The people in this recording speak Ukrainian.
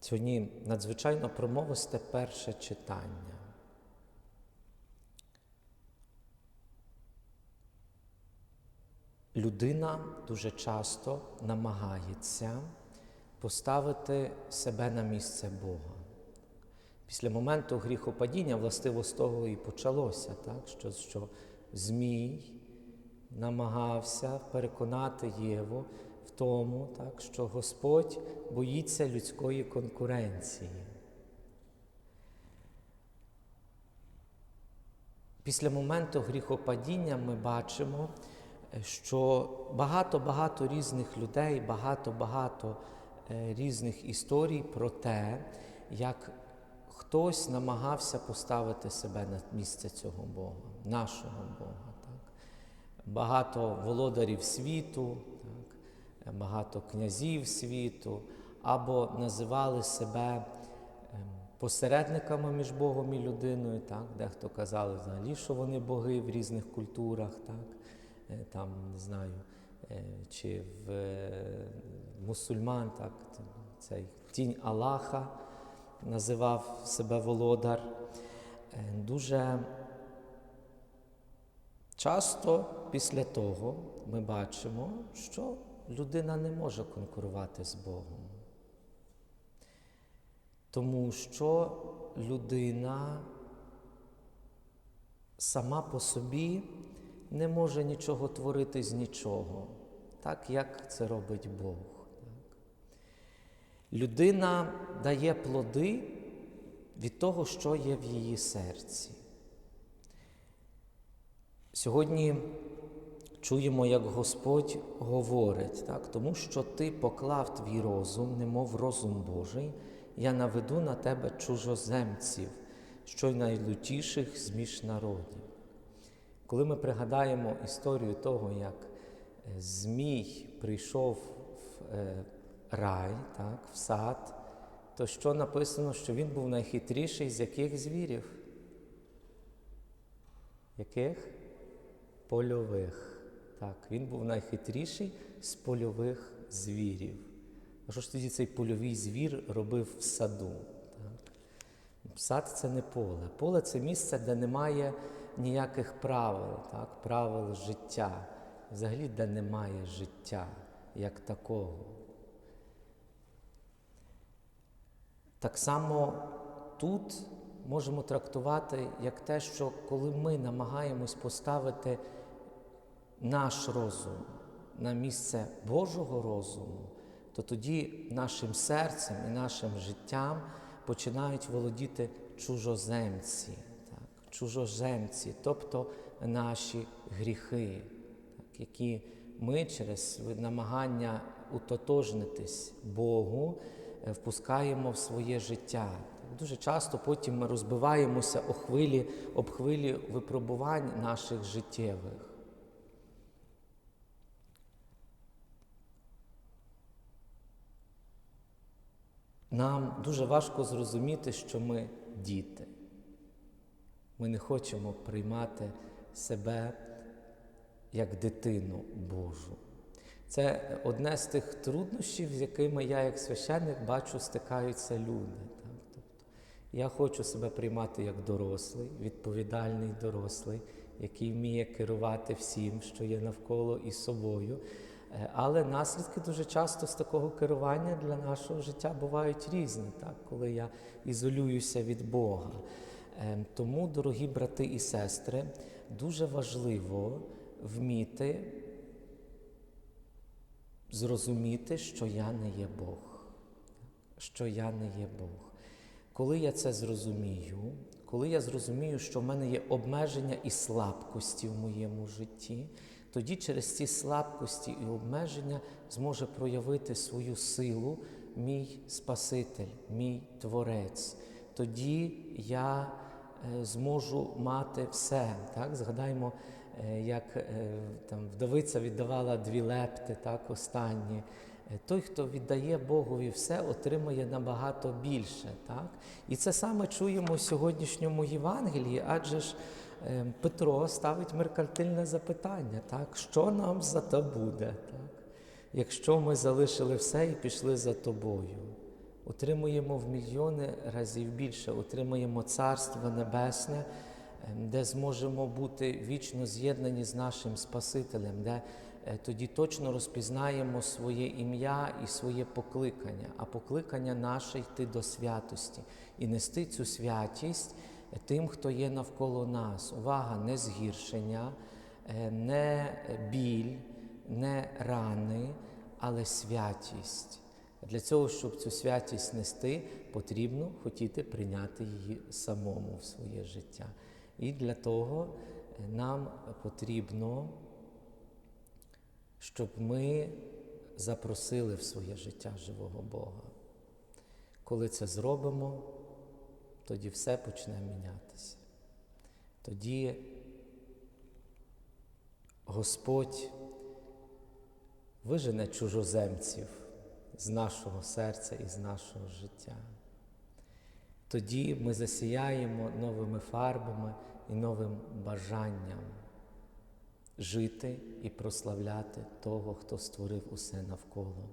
Сьогодні надзвичайно промовисте перше читання. Людина дуже часто намагається поставити себе на місце Бога. Після моменту гріхопадіння, властиво з того і почалося, так? Що, що Змій намагався переконати Єву тому, так, що Господь боїться людської конкуренції. Після моменту гріхопадіння ми бачимо, що багато-багато різних людей, багато-багато е, різних історій про те, як хтось намагався поставити себе на місце цього Бога, нашого Бога. Так? Багато володарів світу? Багато князів світу, або називали себе ем, посередниками між Богом і людиною, так? дехто казали взагалі, що вони боги в різних культурах, так? Е, там, не знаю, е, чи в е, мусульман, так? цей тінь Аллаха називав себе володар. Дуже часто після того ми бачимо, що людина не може конкурувати з Богом. Тому що людина сама по собі не може нічого творити з нічого, так як це робить Бог. Людина дає плоди від того, що є в її серці. Сьогодні чуємо, як Господь говорить, так, тому що ти поклав твій розум, немов розум Божий, я наведу на тебе чужоземців, що й найлютіших з між народів. Коли ми пригадаємо історію того, як Змій прийшов в е, рай, так, в сад, то що написано, що він був найхитріший з яких звірів? Яких? Польових. Так, він був найхитріший з польових звірів. А що ж тоді цей польовий звір робив в саду? Так? Сад це не поле. Поле це місце, де немає ніяких правил, так? правил життя, взагалі, де немає життя як такого. Так само тут можемо трактувати як те, що коли ми намагаємось поставити наш розум на місце Божого розуму, то тоді нашим серцем і нашим життям починають володіти чужоземці, так, чужоземці, тобто наші гріхи, так, які ми через намагання утотожнитись Богу впускаємо в своє життя. Дуже часто потім ми розбиваємося о хвилі, об хвилі випробувань наших життєвих. Нам дуже важко зрозуміти, що ми діти. Ми не хочемо приймати себе як дитину Божу. Це одне з тих труднощів, з якими я, як священник, бачу, стикаються люди. Так? Тобто, я хочу себе приймати як дорослий, відповідальний дорослий, який вміє керувати всім, що є навколо і собою. Але наслідки дуже часто з такого керування для нашого життя бувають різні, так? коли я ізолююся від Бога. Тому, дорогі брати і сестри, дуже важливо вміти зрозуміти, що я не є Бог, що я не є Бог. Коли я це зрозумію, коли я зрозумію, що в мене є обмеження і слабкості в моєму житті, тоді через ці слабкості і обмеження зможе проявити свою силу мій Спаситель, мій Творець. Тоді я зможу мати все. Так? Згадаймо, як там вдовиця віддавала дві лепти, так, останні. Той, хто віддає Богові все, отримує набагато більше. Так? І це саме чуємо в сьогоднішньому Євангелії, адже ж Петро ставить меркантильне запитання, так? що нам за то буде, так? якщо ми залишили все і пішли за тобою. отримуємо в мільйони разів більше, отримуємо Царство Небесне, ем, де зможемо бути вічно з'єднані з нашим Спасителем, де е, тоді точно розпізнаємо своє ім'я і своє покликання, а покликання наше йти до святості і нести цю святість тим, хто є навколо нас. Увага, не згіршення, е, не біль, не рани, але святість. Для цього, щоб цю святість нести, потрібно хотіти прийняти її самому в своє життя. І для того е, нам потрібно, щоб ми запросили в своє життя живого Бога. Коли це зробимо, тоді все почне мінятися. Тоді Господь вижене чужоземців з нашого серця і з нашого життя. Тоді ми засіяємо новими фарбами і новим бажанням жити і прославляти того, хто створив усе навколо.